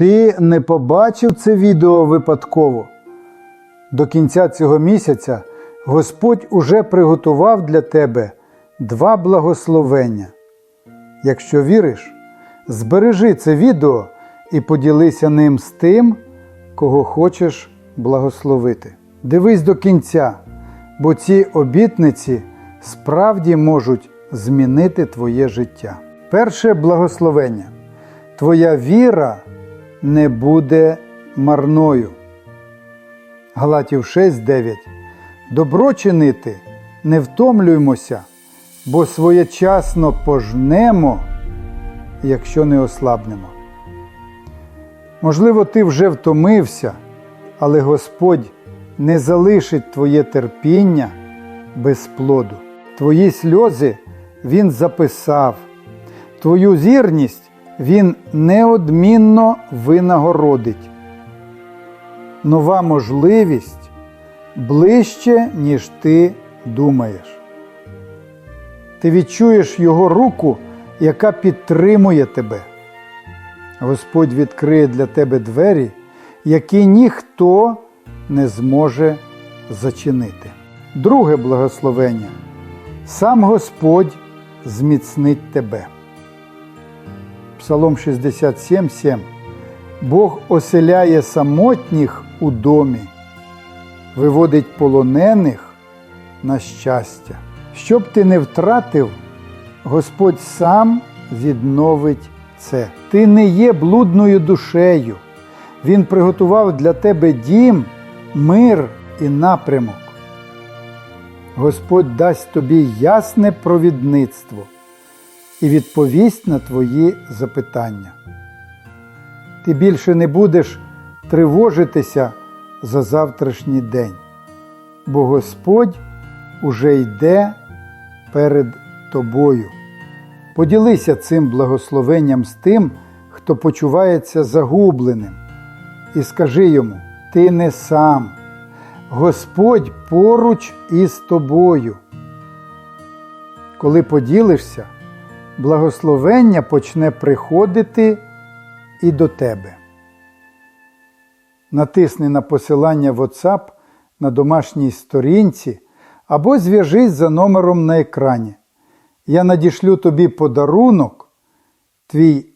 Ти не побачив це відео випадково. До кінця цього місяця Господь уже приготував для тебе два благословення. Якщо віриш, збережи це відео і поділися ним з тим, кого хочеш благословити. Дивись до кінця, бо ці обітниці справді можуть змінити твоє життя. Перше благословення. Твоя віра не буде марною. Галатів 6:9. Добро чинити не втомлюймося, бо своєчасно пожнемо, якщо не ослабнемо. Можливо, ти вже втомився, але Господь не залишить твоє терпіння без плоду. Твої сльози Він записав, твою зірність Він неодмінно винагородить. Нова можливість ближче, ніж ти думаєш. Ти відчуєш Його руку, яка підтримує тебе. Господь відкриє для тебе двері, які ніхто не зможе зачинити. Друге благословення. Сам Господь зміцнить тебе. Псалом 67:7. Бог оселяє самотніх у домі, виводить полонених на щастя. Щоб ти не втратив, Господь сам відновить це. Ти не є блудною душею. Він приготував для тебе дім, мир і напрямок. Господь дасть тобі ясне провідництво і відповість на твої запитання. Ти більше не будеш тривожитися за завтрашній день, бо Господь уже йде перед тобою. Поділися цим благословенням з тим, хто почувається загубленим, і скажи йому: ти не сам, Господь поруч із тобою. Коли поділишся, благословення почне приходити і до тебе. Натисни на посилання WhatsApp на домашній сторінці або зв'яжись за номером на екрані. Я надішлю тобі подарунок, твій